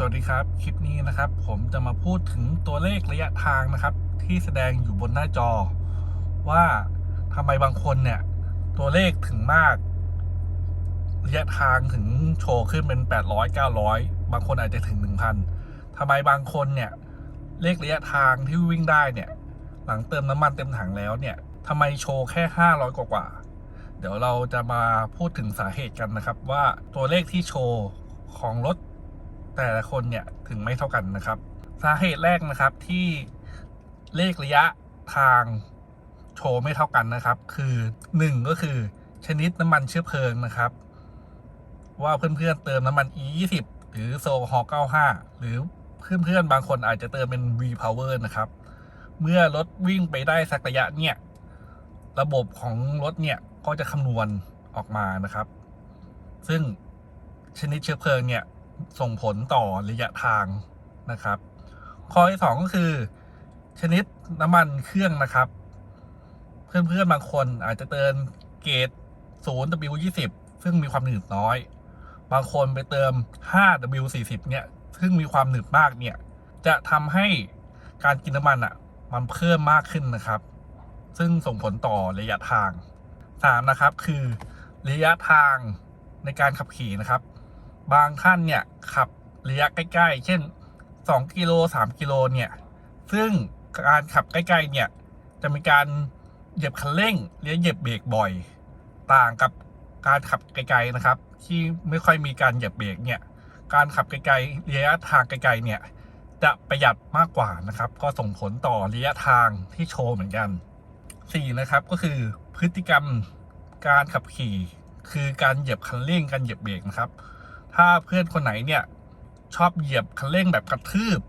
สวัสดีครับ คลิปนี้นะครับ ผมจะมาพูดถึงตัวเลขระยะทางนะครับ ที่แสดงอยู่บนหน้าจอ ว่าทำไมบางคนเนี่ย ตัวเลขถึงมาก ระยะทางถึงโชว์ขึ้นเป็น 800 900 บางคนอาจจะถึง 1,000ทำไมบางคนเนี่ย เลขระยะทางที่วิ่งได้เนี่ย หลังเติมน้ำมันเต็มถังแล้วเนี่ยทำไมโชว์แค่ 500 กว่ากว่า เดี๋ยวเราจะมาพูดถึงสาเหตุกันนะครับ ว่าตัวเลขที่โชว์ของรถ แต่ละคนเนี่ยถึงไม่เท่ากันนะครับ สาเหตุแรกนะครับที่เลขระยะทางโชว์ไม่เท่ากันนะครับ คือหนึ่งก็คือชนิดน้ำมันเชื้อเพลิงนะครับ ว่าเพื่อนๆเติมน้ำมัน E20 หรือโซฮอ95 หรือเพื่อนๆบางคนอาจจะเติมเป็น V Power นะครับ เมื่อรถวิ่งไปได้สักระยะเนี่ย ระบบของรถเนี่ยก็จะคำนวณออกมานะครับ ซึ่งชนิดเชื้อเพลิงเนี่ย ส่งผลต่อระยะทางนะครับ ข้อที่สองก็คือ ชนิดน้ำมันเครื่องนะครับ เพื่อนๆบางคนอาจจะเติมเกรด 0W20 ซึ่งมีความหนืดน้อย บางคนไปเติม 5W40 เนี่ย ซึ่งมีความหนืดมากเนี่ย จะทำให้การกินน้ำมันอะ มันเพิ่มมากขึ้นนะครับ ซึ่งส่งผลต่อระยะทางสามนะครับ คือระยะทางในการขับขี่นะครับ บางท่านเนี่ยขับระยะใกล้ ๆ เช่น 2 กิโล 3 กิโลเนี่ยซึ่งการขับใกล้ๆเนี่ยจะมีการเหยียบคันเร่งหรือเหยียบเบรกบ่อย ต่างกับการขับไกลๆนะครับ ที่ไม่ค่อยมีการเหยียบเบรกเนี่ยการขับไกลๆระยะทางไกลๆเนี่ยจะประหยัดมากกว่านะครับ ก็ส่งผลต่อระยะทางที่โชว์เหมือนกัน 4 นะครับก็คือพฤติกรรมการขับขี่ คือการเหยียบคันเร่งการเหยียบเบรกนะครับ ถ้าเพื่อนคนไหนเนี่ย ชอบเหยียบคันเร่งแบบกระทืบ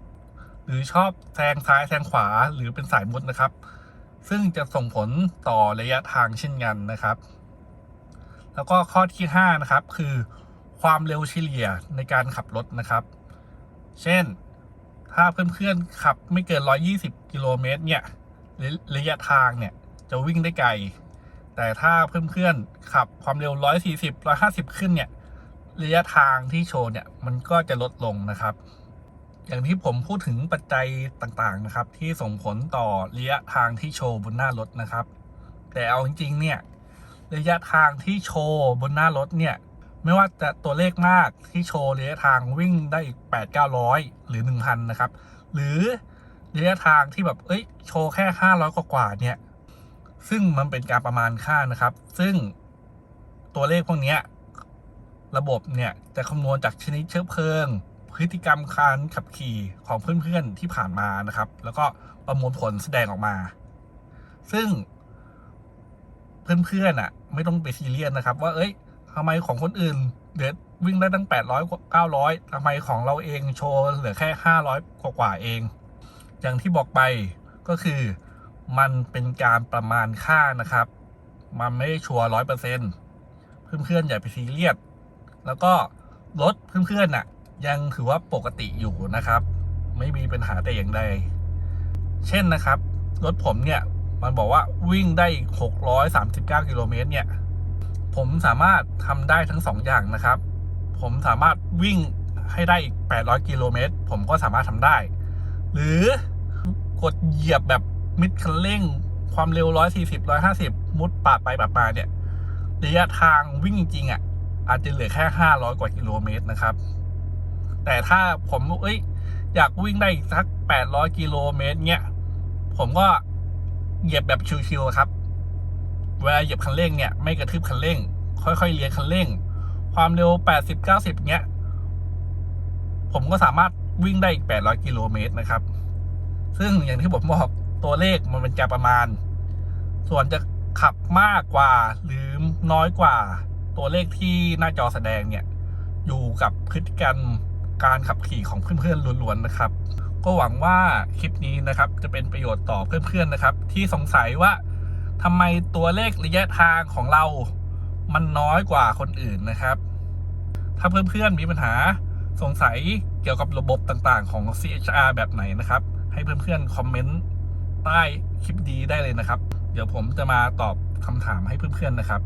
หรือชอบแซงซ้ายแซงขวาหรือเป็นสายมุดนะครับ ซึ่งจะส่งผลต่อระยะทางเช่นกันนะครับ แล้วก็ข้อที่ 5 นะครับ คือความเร็วเฉลี่ยในการขับรถนะครับ เช่น ถ้าเพื่อนๆขับไม่เกิน 120 กิโลเมตรเนี่ยระระยะทางเนี่ยจะวิ่งได้ไกล แต่ถ้าเพื่อนๆขับความเร็ว 140 150 ขึ้นเนี่ย ระยะทางที่โชว์เนี่ยมันก็จะลดลงนะครับ อย่างที่ผมพูดถึงปัจจัยต่างๆนะครับ ที่ส่งผลต่อระยะทางที่โชว์บนหน้ารถนะครับ แต่เอาจริงๆเนี่ยระยะทางที่โชว์บนหน้ารถเนี่ยไม่ว่าจะตัวเลขมากที่โชว์ระยะทางวิ่งได้แปดเก้าร้อยหรือหนึ่งพันนะครับ หรือระยะทางที่แบบเอ้ยโชว์แค่ห้าร้อยกว่าเนี่ยซึ่งมันเป็นการประมาณค่านะครับ ซึ่งตัวเลขพวกนี้ ระบบเนี่ยจะคำนวณจากชนิดเชื้อเพลิง พฤติกรรมการขับขี่ของเพื่อนๆที่ผ่านมานะครับ แล้วก็ประมวลผลแสดงออกมา ซึ่ง เพื่อนๆอะ ไม่ต้องไปซีเรียสนะครับ ว่าเอ้ยทำไมของคนอื่นเดือดวิ่งได้ตั้ง 800กว่า900ทำไมของเราเองโชว์เหลือแค่ 500 กว่าเอง อย่างที่บอกไปก็คือมันเป็นการประมาณค่านะครับ มันไม่ได้ชัวร์ร้อยเปอร์เซ็นต์เพื่อนๆอย่าไปซีเรียส แล้วก็รถเพื่อนๆน่ะ ยังถือว่าปกติอยู่นะครับ ไม่มีปัญหาแต่อย่างใด เช่นนะครับ รถผมเนี่ยมันบอกว่าวิ่งได้ 639 กิโลเมตรเนี่ย ผมสามารถทำได้ทั้งสองอย่างนะครับ ผมสามารถวิ่งให้ได้อีก 800 กิโลเมตร ผมก็สามารถทำได้ หรือกดเหยียบแบบมิดคันเร่ง ความเร็ว 140 150 มุดปาดไปปาดมาเนี่ย ระยะทางวิ่งจริงๆอะ อาจจะเหลือแค่ 500 กว่ากิโลเมตรนะครับ แต่ถ้าผมเอ้ยอยากวิ่งได้อีกสัก 800 กิโลเมตรเนี่ยผมก็เหยียบแบบชิวๆครับ เวลาเหยียบคันเร่งเนี่ยไม่กระทืบคันเร่ง ค่อยๆเลี้ยงคันเร่ง ความเร็ว 80 90เนี่ยผมก็สามารถวิ่งได้อีก 800 กิโลเมตรนะครับ ซึ่งอย่างที่ผมบอกตัวเลขมันเป็นการประมาณ ส่วนจะขับมากกว่าหรือน้อยกว่า ตัวเลขที่หน้าจอแสดงเนี่ย อยู่กับพฤติกรรมการขับขี่ของเพื่อนๆล้วนๆนะครับ ก็หวังว่าคลิปนี้นะครับจะเป็นประโยชน์ต่อเพื่อนๆนะครับ ที่สงสัยว่าทำไมตัวเลขระยะทางของเรา มันน้อยกว่าคนอื่นนะครับ ถ้าเพื่อนๆมีปัญหาสงสัยเกี่ยวกับระบบต่างๆของ CHR แบบไหนนะครับ ให้เพื่อนๆคอมเมนต์ใต้คลิปดีได้เลยนะครับ เดี๋ยวผมจะมาตอบคำถามให้เพื่อนๆนะครับ